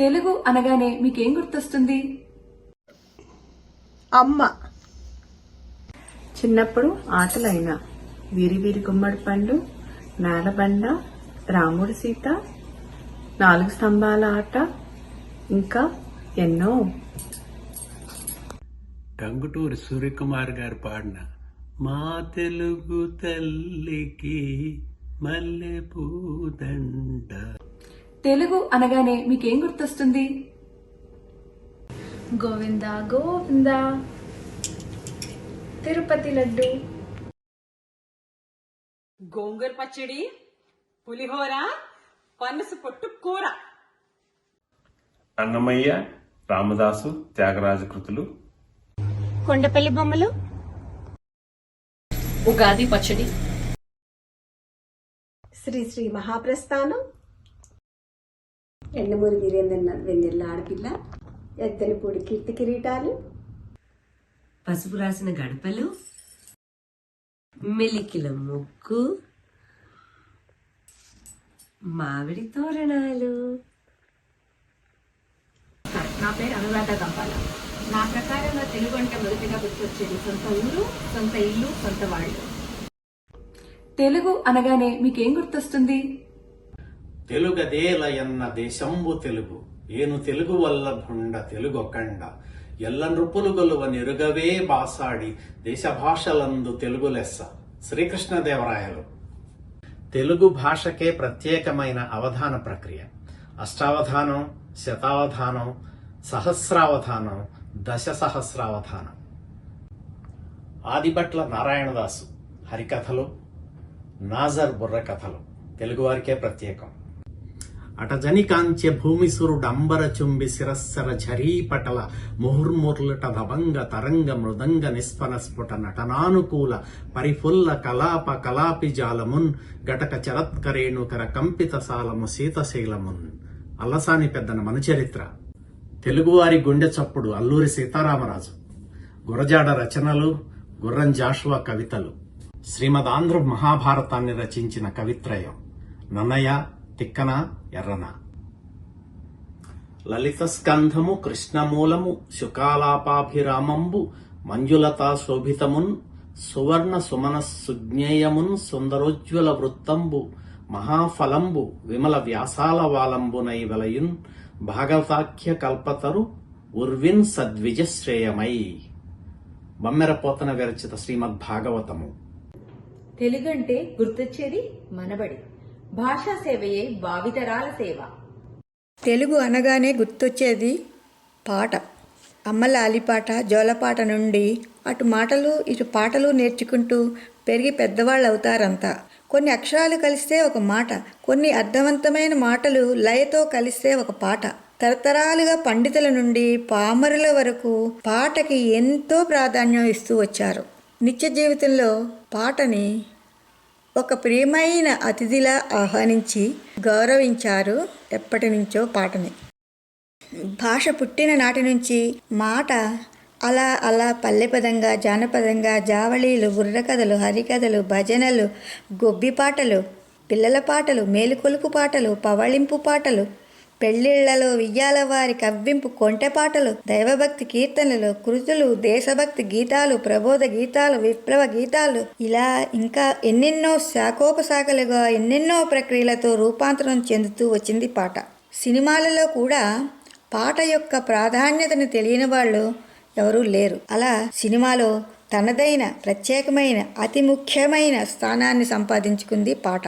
తెలుగు అనగానే మీకేం గుర్తొస్తుంది? అమ్మ. చిన్నప్పుడు ఆటలైన. వీరి వీరి గుమ్మడి పండు నేలబండ రాముడి సీత నాలుగు స్తంభాల ఆట ఇంకా ఎన్నో. టంగుటూరి సూర్యకుమార్ గారు పాడిన మా తెలుగు తల్లికి మల్లె పూదండ తెలుగు అనగానే మీకేం గుర్తొస్తుంది? గోవింద గోవింద. తిరుపతి లడ్డు. గోంగూర పచ్చడి పులిహోర పనస పొట్టు కూర. అన్నమయ్య రామదాసు త్యాగరాజ కృతులు. కొండపల్లి బొమ్మలు. ఉగాది పచ్చడి. శ్రీ శ్రీ మహాప్రస్థానం. ఎండమూరి వీరేంద్ర వెన్నెల్ల ఆడపిల్ల ఎత్తనిపూడి కీర్తి కిరీటాలు. పసుపు రాసిన గడపలు మెలికిల ముగ్గు మామిడి తోరణాలు. నా పేరు అనురాధ గంపాల. నా ప్రకారంగా తెలుగు అంటే మొదటిగా గుర్తొచ్చేది సొంత ఊరు సొంత ఇల్లు సొంత వాళ్ళు. తెలుగు అనగానే మీకేం గుర్తొస్తుంది? తెలుగదేల ఎన్న దేశంబు తెలుగు. ఏను తెలుగు వల్ల భుండ తెలుగొకండ. ఎల్ల నృపులు గొలువ నిరుగవే బాసాడి. దేశ భాషలందు తెలుగు లెస్స. శ్రీకృష్ణదేవరాయలు. తెలుగు భాషకే ప్రత్యేకమైన అవధాన ప్రక్రియ. అష్టావధానం శతావధానం సహస్రావధానం దశ సహస్రావధానం ఆదిభట్ల నారాయణదాసు హరికథలు నాజర్ బుర్ర కథలు తెలుగువారికే ప్రత్యేకం. అటజని కాంచె భూమిసురుడంబర చుంబి శిరస్సర ఝరీపటల ముహుర్ముర్లట దబంగ తరంగ మృదంగ నిస్పన స్ఫుట నటనానుకూల పరిఫుల్ల కలాప కలాపి జాలమున్ గటక చరత్కరేణుకర కంపిత సాలము శీతశైలమున్ అల్లసాని పెద్దన మనుచరిత్ర తెలుగువారి గుండె చప్పుడు అల్లూరి సీతారామరాజు. గురజాడ రచనలు గుర్రం జాషువా కవితలు. శ్రీమదాంధ్ర మహాభారతాన్ని రచించిన కవిత్రయం. నన్నయ్య తిక్కన ఎర్రన? లలిత స్కంధము కృష్ణమూలము శుకాలాపాభిరామంబు మంజులతా శోభితమున్ సువర్ణ సుమన సుజ్ఞేయమున్ సుందరోజ్వల వృత్తంబు మహాఫలంబు విమల వ్యాసాల వాలంబునై వలయున్ భాగవతాఖ్య కల్పతరు ఉర్విన్ సద్విజశ్రేయమై. బమ్మెరపోతన విరచిత శ్రీమద్ భాగవతము తెలుగంటే గుర్తొచ్చేది మనబడి. భాషా సేవయే భావితరాల సేవ. తెలుగు అనగానే గుర్తొచ్చేది పాట. అమ్మల అలిపాట జోలపాట నుండి అటు మాటలు ఇటు పాటలు నేర్చుకుంటూ పెరిగి పెద్దవాళ్ళు అవుతారంతా కొన్ని అక్షరాలు కలిస్తే ఒక మాట కొన్ని అర్థవంతమైన మాటలు లయతో కలిస్తే ఒక పాట. తరతరాలుగా పండితుల నుండి పామరుల వరకు పాటకి ఎంతో ప్రాధాన్యం ఇస్తూ వచ్చారు. నిత్య జీవితంలో పాటని ఒక ప్రియమైన అతిథిలా ఆహ్వానించి గౌరవించారు ఎప్పటి నుంచో పాటని. భాష పుట్టిన నాటి నుంచి మాట అలా అలా పల్లెపదంగా జానపదంగా జావళీలు బుర్రకథలు హరికథలు భజనలు గొబ్బి పాటలు పిల్లల పాటలు మేలుకొలుపు పాటలు పవళింపు పాటలు పెళ్ళిళ్ళలో వియ్యాల వారి కవ్వింపు కొంటె పాటలు దైవభక్తి కీర్తనలు కృతులు దేశభక్తి గీతాలు ప్రబోధ గీతాలు విప్లవ గీతాలు. ఇలా ఇంకా ఎన్నెన్నో శాఖోపశాఖలుగా ఎన్నెన్నో ప్రక్రియలతో రూపాంతరం చెందుతూ వచ్చింది పాట. సినిమాలలో కూడా పాట యొక్క ప్రాధాన్యతను తెలియని వాళ్ళు ఎవరూ లేరు. అలా సినిమాలో తనదైన ప్రత్యేకమైన అతి ముఖ్యమైన స్థానాన్ని సంపాదించుకుంది పాట.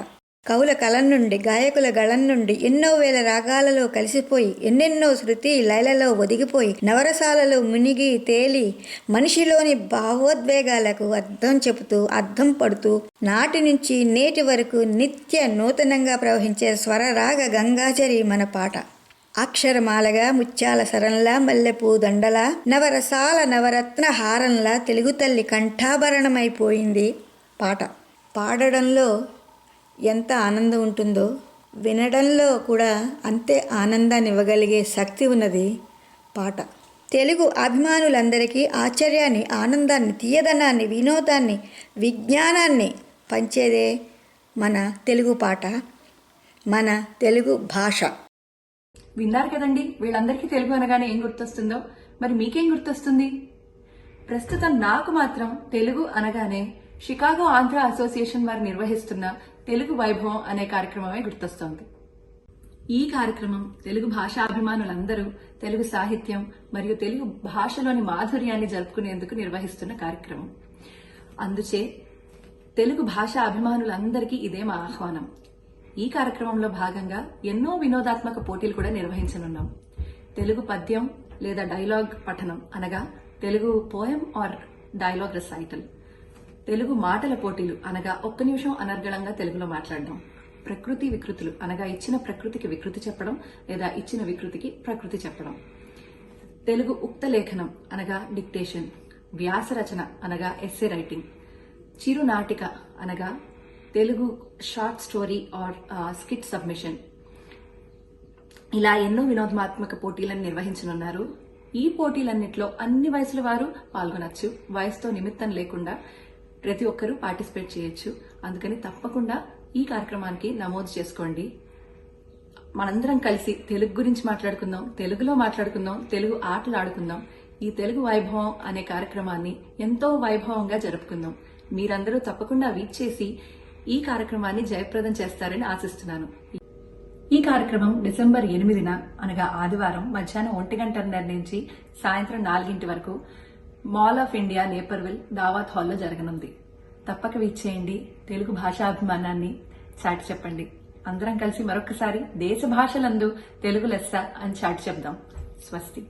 కవుల కలం నుండి గాయకుల గళం నుండి ఎన్నో వేల రాగాలలో కలిసిపోయి ఎన్నెన్నో శృతి లయలలో ఒదిగిపోయి నవరసాలలో మునిగి తేలి మనిషిలోని భావోద్వేగాలకు అర్థం చెబుతూ అర్థం పడుతూ నాటి నుంచి నేటి వరకు నిత్య నూతనంగా ప్రవహించే స్వరరాగ గంగాచరి మన పాట. అక్షరమాలగా ముత్యాల సరంలా మల్లెపూ దండలా నవరసాల నవరత్న హారంలా తెలుగు తల్లి కంఠాభరణమైపోయింది పాట. పాడడంలో ఎంత ఆనందం ఉంటుందో. వినడంలో కూడా అంతే ఆనందాన్ని ఇవ్వగలిగే శక్తి ఉన్నది పాట. తెలుగు అభిమానులందరికీ ఆశ్చర్యాన్ని ఆనందాన్ని తీయదనాన్ని వినోదాన్ని విజ్ఞానాన్ని పంచేదే మన తెలుగు పాట మన తెలుగు భాష. విన్నారు కదండి వీళ్ళందరికీ తెలుగు అనగానే ఏం గుర్తొస్తుందో. మరి మీకేం గుర్తొస్తుంది? ప్రస్తుతం నాకు మాత్రం తెలుగు అనగానే షికాగో ఆంధ్ర అసోసియేషన్ వారు నిర్వహిస్తున్న తెలుగు వైభవం అనే కార్యక్రమమే గుర్తొస్తోంది. ఈ కార్యక్రమం తెలుగు భాషాభిమానులందరూ తెలుగు సాహిత్యం మరియు తెలుగు భాషలోని మాధుర్యాన్ని జరుపుకునేందుకు నిర్వహిస్తున్న కార్యక్రమం. అందుచే తెలుగు భాష అభిమానులందరికీ ఇదే మా ఆహ్వానం. ఈ కార్యక్రమంలో భాగంగా ఎన్నో వినోదాత్మక పోటీలు కూడా నిర్వహించనున్నాం. తెలుగు పద్యం లేదా డైలాగ్ పఠనం అనగా Telugu poem or dialogue recital. Telugu మాటల పోటీలు అనగా ఒక్క నిమిషం అనర్గళంగా తెలుగులో మాట్లాడడం. ప్రకృతి వికృతులు అనగా ఇచ్చిన ప్రకృతికి వికృతి చెప్పడం లేదా ఇచ్చిన వికృతికి ప్రకృతి చెప్పడం. తెలుగు ఉక్త లేఖనం అనగా డిక్టేషన్. వ్యాస రచన అనగా ఎస్సే రైటింగ్. చిరునాటిక అనగా Telugu short story or skit submission. ఇలా ఎన్నో వినోదాత్మక పోటీలను నిర్వహించనున్నారు. ఈ పోటీలన్నింటిలో అన్ని వయసుల వారు పాల్గొనవచ్చు వయసుతో నిమిత్తం లేకుండా ప్రతి ఒక్కరూ పార్టిసిపేట్ చేయొచ్చు. అందుకని తప్పకుండా ఈ కార్యక్రమానికి నమోదు చేసుకోండి. మనందరం కలిసి తెలుగు గురించి మాట్లాడుకుందాం తెలుగులో మాట్లాడుకుందాం తెలుగు ఆటలు ఆడుకుందాం. ఈ తెలుగు వైభవం అనే కార్యక్రమాన్ని ఎంతో వైభవంగా జరుపుకుందాం. మీరందరూ తప్పకుండా వీక్షేసి ఈ కార్యక్రమాన్ని జయప్రదం చేస్తారని ఆశిస్తున్నాను. ఈ కార్యక్రమం డిసెంబర్ ఎనిమిదిన అనగా ఆదివారం మధ్యాహ్నం ఒంటి గంటన్నర నుంచి సాయంత్రం నాలుగింటి వరకు mall of India Naperville Dawat హాల్లో జరగనుంది. తప్పక వీచేయండి తెలుగు భాషాభిమానాన్ని చాటి చెప్పండి. అందరం కలిసి మరొకసారి దేశ భాషలందు తెలుగు లెస్స అని చాటి చెప్దాం. స్వస్తి.